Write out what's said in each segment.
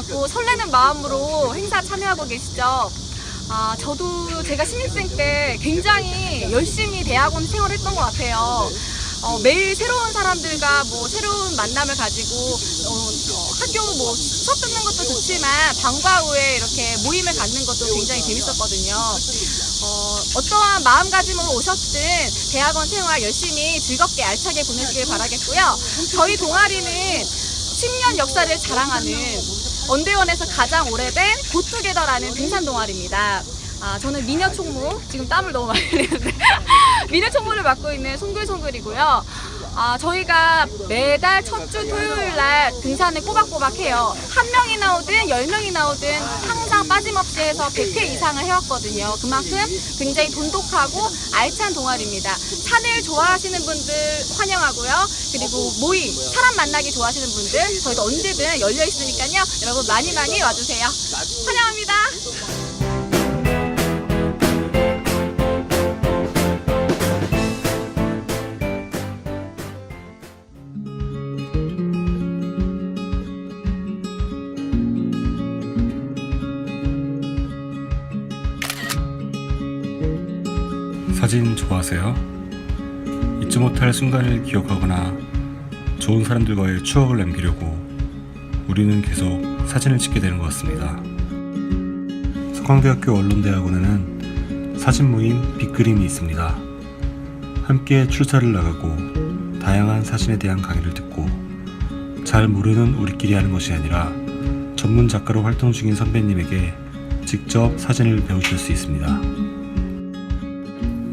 안고 설레는 마음으로 행사 참여하고 계시죠. 아, 저도 제가 신입생 때 굉장히 열심히 대학원 생활을 했던 것 같아요. 어, 매일 새로운 사람들과 뭐 새로운 만남을 가지고 어, 어, 학교 뭐 수업 듣는 것도 좋지만 방과 후에 이렇게 모임을 갖는 것도 굉장히 재밌었거든요. 어, 어떠한 마음가짐으로 오셨든 대학원 생활 열심히 즐겁게 알차게 보내시길 바라겠고요. 저희 동아리는 10년 역사를 자랑하는 원대원에서 가장 오래된 고투게더라는 등산 동아리입니다. 아, 저는 미녀 총무, 지금 땀을 너무 많이 흘리는데, 미녀 총무를 맡고 있는 송글송글이고요. 아, 저희가 매달 첫 주 토요일 날 등산을 꼬박꼬박 해요. 한 명이 나오든 열 명이 나오든 항상 빠짐없이 해서 100회 이상을 해왔거든요. 그만큼 굉장히 돈독하고 알찬 동아리입니다. 산을 좋아하시는 분들 환영하고요. 그리고 모임, 사람 만나기 좋아하시는 분들 저희도 언제든 열려 있으니까요. 여러분 많이 많이 와주세요. 환영합니다. 사진 좋아하세요? 잊지 못할 순간을 기억하거나 좋은 사람들과의 추억을 남기려고 우리는 계속 사진을 찍게 되는 것 같습니다. 서강대학교 언론대학원에는 사진 모임 빅그림이 있습니다. 함께 출사를 나가고 다양한 사진에 대한 강의를 듣고 잘 모르는 우리끼리 하는 것이 아니라 전문 작가로 활동 중인 선배님에게 직접 사진을 배우실 수 있습니다.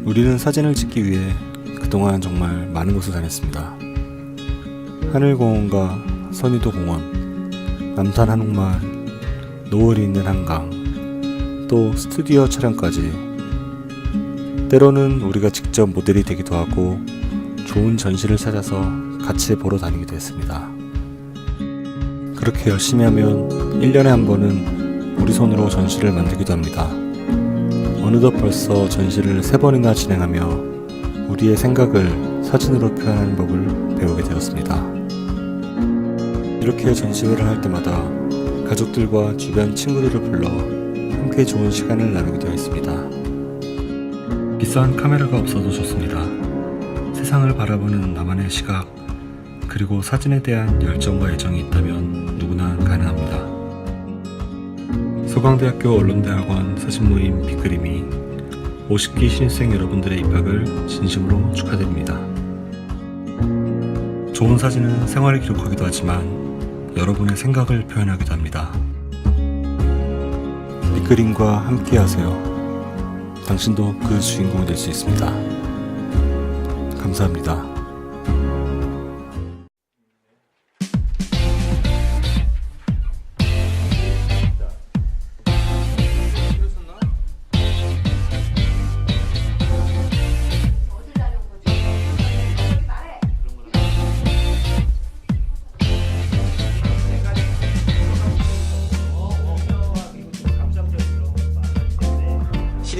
우리는 사진을 찍기 위해 그동안 정말 많은 곳을 다녔습니다. 하늘공원과 선의도 공원, 남산 한옥마을, 노을이 있는 한강, 또 스튜디오 촬영까지. 때로는 우리가 직접 모델이 되기도 하고 좋은 전시를 찾아서 같이 보러 다니기도 했습니다. 그렇게 열심히 하면 1년에 한 번은 우리 손으로 전시를 만들기도 합니다. 어느덧 벌써 전시를 세 번이나 진행하며 우리의 생각을 사진으로 표현하는 법을 배우게 되었습니다. 이렇게 전시회를 할 때마다 가족들과 주변 친구들을 불러 함께 좋은 시간을 나누게 되어 있습니다. 비싼 카메라가 없어도 좋습니다. 세상을 바라보는 나만의 시각, 그리고 사진에 대한 열정과 애정이 있다면 누구나 가능합니다. 소강대학교 언론대학원 사진모임 빅그림이 50기 신입생 여러분들의 입학을 진심으로 축하드립니다. 좋은 사진은 생활을 기록하기도 하지만 여러분의 생각을 표현하기도 합니다. 빅그림과 함께 하세요. 당신도 그 주인공이 될 수 있습니다. 감사합니다.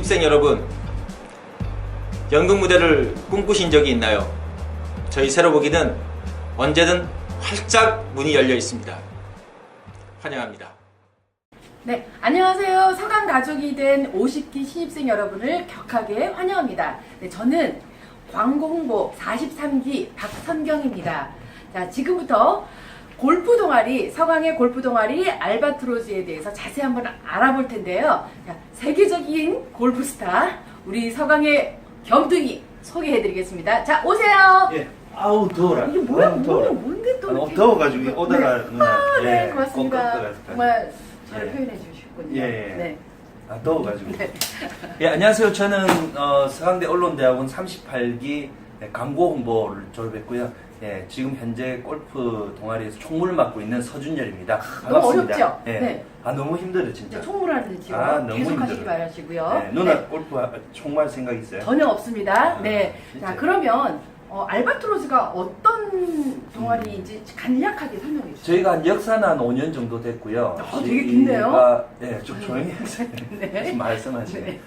신입생 여러분, 연극 무대를 꿈꾸신 적이 있나요? 저희 새로보기는 언제든 활짝 문이 열려 있습니다. 환영합니다. 네, 안녕하세요. 서강 가족이 된 50기 신입생 여러분을 격하게 환영합니다. 네, 저는 광고 홍보 43기 박선경입니다. 자, 지금부터 골프 동아리, 서강의 골프 동아리 알바트로즈에 대해서 자세히 한번 알아볼 텐데요. 자, 세계적인 골프 스타, 우리 서강의 겸등이 소개해드리겠습니다. 자, 오세요. 예. 아우 더워라. 이게 뭐야, 너무 뭐야, 더워라. 뭔데 또 아, 이렇게. 더워가지고 오다가 누나. 아, 네, 예, 고맙습니다. 정말 잘 예. 표현해 주셨군요. 예, 예. 네. 아 더워가지고. 네. 예 안녕하세요. 저는 어, 서강대 언론대학원 38기 광고 홍보를 졸업했고요. 예 지금 현재 골프 동아리에서 총무를 맡고 있는 서준열입니다. 반갑습니다. 너무 어렵죠? 예. 네. 아 너무 힘들어 진짜. 이제 총무라는 지금 아, 너무 계속 하시기 힘들어요. 바라시고요. 예, 누나 네. 골프 하- 총무할 생각 있어요? 전혀 없습니다. 아, 네. 진짜. 자, 그러면 어, 알바트로즈가 어떤 동아리인지 간략하게 설명해 주세요. 저희가 한 역사는 한 5년 정도 됐고요. 아, 되게 긴데요? 저희가- 예, 좀 조용히 하세요. 네. 말씀하세요. 네.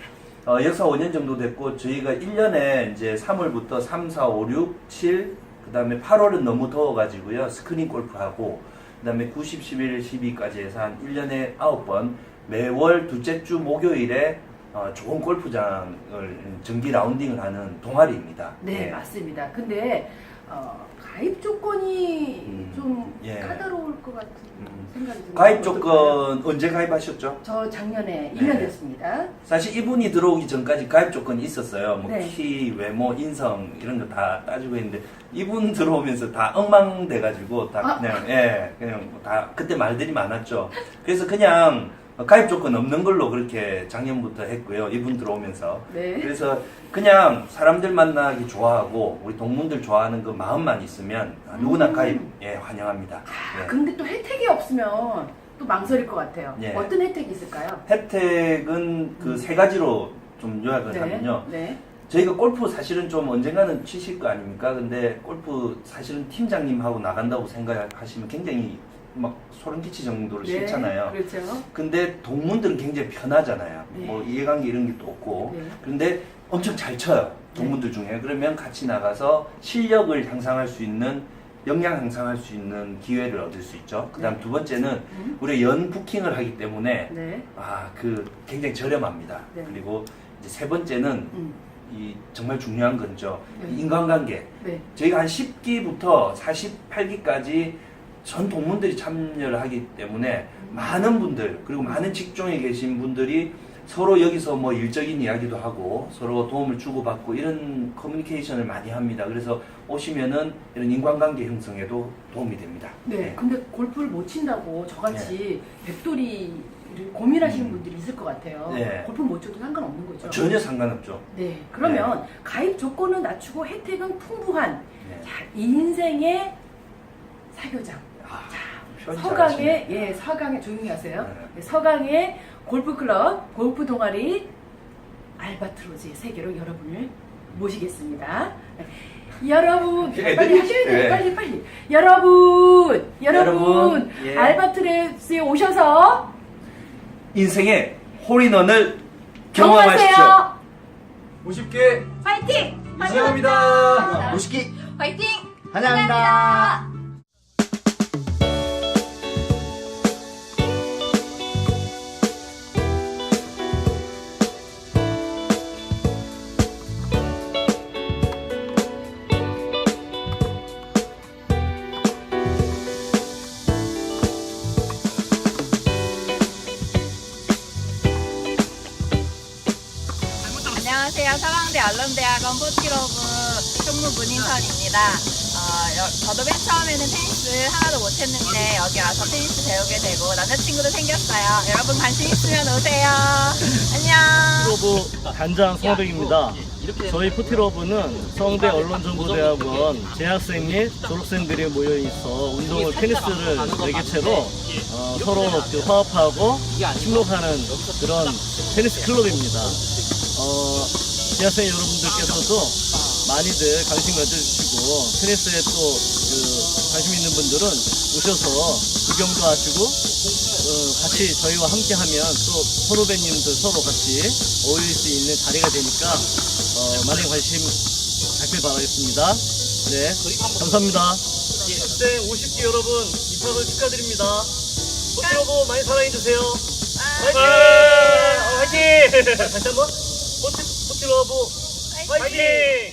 어, 역사 5년 정도 됐고 저희가 1년에 이제 3월부터 3, 4, 5, 6, 7 그 다음에 8월은 너무 더워가지고요 스크린 골프하고 그 다음에 90, 11, 12까지 해서 한 1년에 9번 매월 둘째 주 목요일에 어, 좋은 골프장을 정기 라운딩을 하는 동아리입니다. 네, 예. 맞습니다. 근데 어, 가입 조건이 음, 좀 예. 까다로울 것 같은 음. 생각이 듭니다. 가입? 조건 언제 가입하셨죠? 저 작년에 네. 1년 됐습니다. 사실 이분이 들어오기 전까지 가입 조건이 있었어요. 뭐 네. 키, 외모, 인성 이런 거 다 따지고 있는데 이분 들어오면서 다 엉망돼가지고 다 아. 그냥 예 그냥 뭐다 그때 말들이 많았죠. 그래서 그냥 가입 조건 없는 걸로 그렇게 작년부터 했고요. 이분 들어오면서 네. 그래서 그냥 사람들 만나기 좋아하고 우리 동문들 좋아하는 그 마음만 있으면 누구나 음. 가입 예 환영합니다. 아, 예. 근데 또 혜택이 없으면 또 망설일 것 같아요. 예. 어떤 혜택이 있을까요? 혜택은 그 세 가지로 좀 요약을 하면요. 네. 저희가 골프 사실은 좀 언젠가는 치실 거 아닙니까? 근데 골프 사실은 팀장님하고 나간다고 생각하시면 굉장히 막 소름 끼칠 정도로 네. 싫잖아요. 그렇죠. 근데 동문들은 굉장히 편하잖아요. 네. 뭐 이해관계 이런 게 또 없고. 네. 그런데 엄청 잘 쳐요. 동문들 중에. 그러면 같이 나가서 실력을 향상할 수 있는 역량 향상할 수 있는 기회를 얻을 수 있죠. 그다음 두 번째는 음. 우리 연 부킹을 하기 때문에 네. 아그 굉장히 저렴합니다. 네. 그리고 이제 세 번째는 음. 이 정말 중요한 건죠. 네. 인간관계. 네. 저희가 한 10기부터 48기까지 전 동문들이 참여를 하기 때문에 많은 분들 그리고 많은 직종에 계신 분들이 서로 여기서 뭐 일적인 이야기도 하고 서로 도움을 주고받고 이런 커뮤니케이션을 많이 합니다. 그래서 오시면은 이런 인간관계 형성에도 도움이 됩니다. 네. 근데 골프를 못 친다고 저같이 백돌이를 고민하시는 음. 분들이 있을 것 같아요. 네. 골프 못 쳐도 상관없는 거죠. 전혀 상관없죠. 네. 그러면 가입 조건은 낮추고 혜택은 풍부한 네. 자, 인생의 사교장. 아, 자, 잘하시네. 예 서강의 조용히 하세요. 네. 네, 서강의 골프 클럽 골프 동아리 알바트로즈의 세계로 여러분을 모시겠습니다. 네. 여러분 네, 빨리 네. 하셔야 돼요. 네. 빨리 빨리. 여러분 여러분, 여러분, 예. 알바트로즈에 오셔서 인생의 홀인원을 경험하십시오. 경험하세요. 50개 파이팅! 환영합니다. 50기 파이팅! 환영합니다. 알론대학원 포티로브 총무 문인선입니다. 어, 여- 저도 맨 처음에는 테니스 하나도 못했는데 여기 와서 테니스 배우게 되고 남자친구도 생겼어요. 여러분 관심 있으면 오세요. 안녕. 포티러브 단장 성화백입니다. 저희 포티러브는 성대 언론정보대학원 재학생 및 졸업생들이 모여 있어 운동을 테니스를 매개체로 어, 서로 그 화합하고 친목하는 그런 테니스 클럽입니다. 어, 재학생 여러분들께서도 많이들 관심 가져주시고 테니스에 또 그 관심 있는 분들은 오셔서 구경도 하시고 어, 같이 저희와 함께 하면 또 선후배님들 서로 같이 어울릴 수 있는 자리가 되니까 어, 많은 관심 갖길 바라겠습니다. 네, 감사합니다. 신입생 50기 여러분 입학을 축하드립니다. 포티로브 많이 사랑해주세요. 화이팅! 화이팅! 다시 한 번 포티, 포티로브 화이팅!